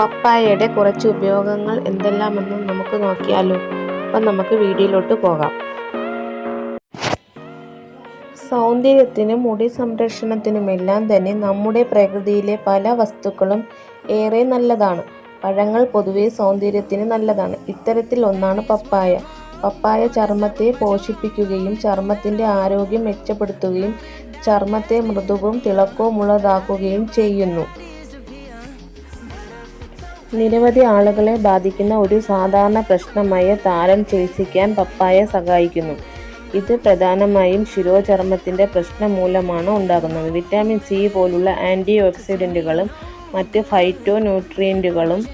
പപ്പായയുടെ കുറച്ച് ഉപയോഗങ്ങൾ എന്തെല്ലാമെന്ന് നമുക്ക് നോക്കിയാലോ? അപ്പം നമുക്ക് വീഡിയോയിലോട്ട് പോകാം. സൗന്ദര്യത്തിനും മുടി സംരക്ഷണത്തിനുമെല്ലാം തന്നെ നമ്മുടെ പ്രകൃതിയിലെ പല വസ്തുക്കളും ഏറെ നല്ലതാണ്. പഴങ്ങൾ പൊതുവെ സൗന്ദര്യത്തിന് നല്ലതാണ്. ഇത്തരത്തിൽ ഒന്നാണ് പപ്പായ. പപ്പായ ചർമ്മത്തെ പോഷിപ്പിക്കുകയും ചർമ്മത്തിന്റെ ആരോഗ്യം മെച്ചപ്പെടുത്തുകയും ചർമ്മത്തെ മൃദുവും തിളക്കവുമുള്ളതാക്കുകയും ചെയ്യുന്നു. നിരവധി ആളുകളെ ബാധിക്കുന്ന ഒരു സാധാരണ പ്രശ്നമായ താരൻ ചികിത്സിക്കാൻ പപ്പായ സഹായിക്കുന്നു. ഇത് പ്രധാനമായും ശിരോചർമ്മത്തിന്റെ പ്രശ്നം മൂലമാണ് ഉണ്ടാകുന്നത്. വിറ്റാമിൻ സി പോലുള്ള ആന്റി ഓക്സിഡന്റുകളും മറ്റ് ഫൈറ്റോ ന്യൂട്രിയന്റുകളും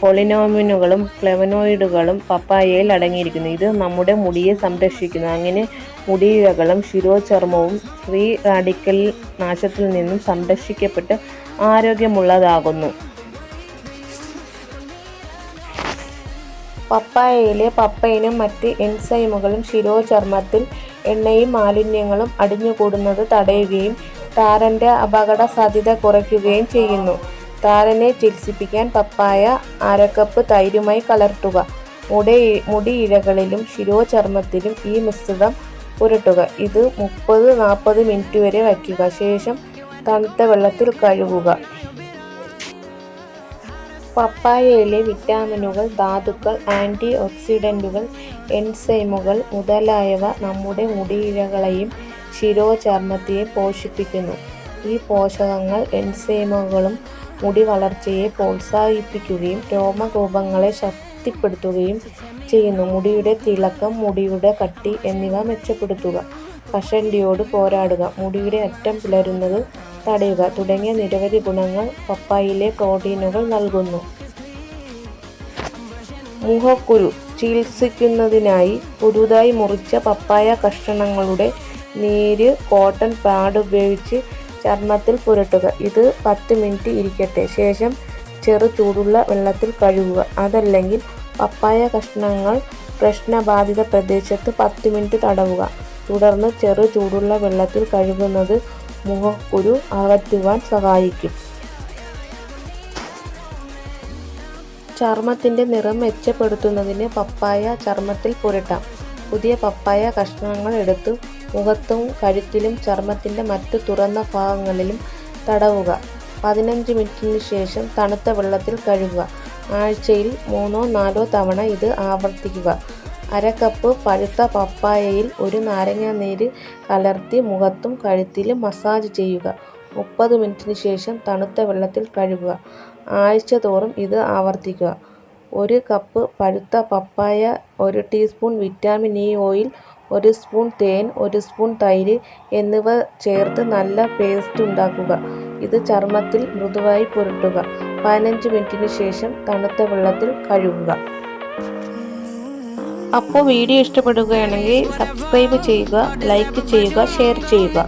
പൊളിനോമിനുകളും ഫ്ലെവനോയിഡുകളും പപ്പായയിൽ അടങ്ങിയിരിക്കുന്നു. ഇത് നമ്മുടെ മുടിയെ സംരക്ഷിക്കുന്നു. അങ്ങനെ മുടിയിഴകളും ശിരോചർമ്മവും ഫ്രീ റാഡിക്കൽ നാശത്തിൽ നിന്നും സംരക്ഷിക്കപ്പെട്ട് ആരോഗ്യമുള്ളതാകുന്നു. പപ്പായയിലെ പപ്പൈനും മറ്റ് എൻസൈമുകളും ശിരോചർമ്മത്തിൽ എണ്ണയും മാലിന്യങ്ങളും അടിഞ്ഞുകൂടുന്നത് തടയുകയും താരന്റെ അപകട സാധ്യത കുറയ്ക്കുകയും ചെയ്യുന്നു. താരനെ ചികിത്സിപ്പിക്കാൻ പപ്പായ അരക്കപ്പ് തൈരുമായി കലർത്തുക. മുടി മുടിയിഴകളിലും ശിരോചർമ്മത്തിലും ഈ മിശ്രിതം പുരട്ടുക ഇത് മുപ്പത് നാൽപ്പത് മിനിറ്റ് വരെ വയ്ക്കുക. ശേഷം തണുത്ത വെള്ളത്തിൽ കഴുകുക. പപ്പായയിലെ വിറ്റാമിനുകൾ ധാതുക്കൾ ആന്റി ഓക്സിഡന്റുകൾ എൻസൈമുകൾ മുതലായവ നമ്മുടെ മുടിയിഴകളെയും ശിരോചർമ്മത്തെയും പോഷിപ്പിക്കുന്നു. ഈ പോഷകങ്ങൾ എൻസൈമുകളും മുടി വളർച്ചയെ പ്രോത്സാഹിപ്പിക്കുകയും രോമകൂപങ്ങളെ ശക്തിപ്പെടുത്തുകയും ചെയ്യുന്നു. മുടിയുടെ തിളക്കം മുടിയുടെ കട്ടി എന്നിവ മെച്ചപ്പെടുത്തുക. കഷണ്ടിയോട് പോരാടുക. മുടിയുടെ അറ്റം പിളരുന്നത് തടയുക തുടങ്ങിയ നിരവധി ഗുണങ്ങൾ പപ്പായിലെ പ്രോട്ടീനുകൾ നൽകുന്നു. മുഖക്കുരു ചികിത്സിക്കുന്നതിനായി പുതുതായി മുറിച്ച പപ്പായ കഷ്ണങ്ങളുടെ നീര് കോട്ടൺ പാഡ് ഉപയോഗിച്ച് ചർമ്മത്തിൽ പുരട്ടുക. ഇത് പത്ത് മിനിറ്റ് ഇരിക്കട്ടെ. ശേഷം ചെറു ചൂടുള്ള വെള്ളത്തിൽ കഴുകുക. അതല്ലെങ്കിൽ പപ്പായ കഷ്ണങ്ങൾ പ്രശ്നബാധിത പ്രദേശത്ത് പത്ത് മിനിറ്റ് തടവുക. തുടർന്ന് ചെറു ചൂടുള്ള വെള്ളത്തിൽ കഴുകുന്നത് മുഖക്കുരു അകറ്റുവാൻ സഹായിക്കും. ചർമ്മത്തിന്റെ നിറം മെച്ചപ്പെടുത്തുന്നതിന് പപ്പായ ചർമ്മത്തിൽ പുരട്ടാം. പുതിയ പപ്പായ കഷ്ണങ്ങൾ എടുത്ത് മുഖത്തും കഴുത്തിലും ചർമ്മത്തിന്റെ മറ്റു തുറന്ന ഭാഗങ്ങളിലും തടവുക. പതിനഞ്ച് മിനിറ്റിന് ശേഷം തണുത്ത വെള്ളത്തിൽ കഴുകുക. ആഴ്ചയിൽ മൂന്നോ നാലോ തവണ ഇത് ആവർത്തിക്കുക. അര കപ്പ് പഴുത്ത പപ്പായയിൽ ഒരു നാരങ്ങ നീര് കലർത്തി മുഖത്തും കഴുത്തിലും മസാജ് ചെയ്യുക. മുപ്പത് മിനിറ്റിന് ശേഷം തണുത്ത വെള്ളത്തിൽ കഴുകുക. ആഴ്ച തോറും ഇത് ആവർത്തിക്കുക. ഒരു കപ്പ് പഴുത്ത പപ്പായ ഒരു ടീസ്പൂൺ വിറ്റാമിൻ ഇ ഓയിൽ ഒരു സ്പൂൺ തേൻ ഒരു സ്പൂൺ തൈര് എന്നിവ ചേർത്ത് നല്ല പേസ്റ്റ് ഉണ്ടാക്കുക. ഇത് ചർമ്മത്തിൽ മൃദുവായി പുരട്ടുക. പതിനഞ്ച് മിനിറ്റിന് ശേഷം തണുത്ത വെള്ളത്തിൽ കഴുകുക. അപ്പോൾ വീഡിയോ ഇഷ്ടപ്പെടുകയാണെങ്കിൽ സബ്സ്ക്രൈബ് ചെയ്യുക ലൈക്ക് ചെയ്യുക ഷെയർ ചെയ്യുക.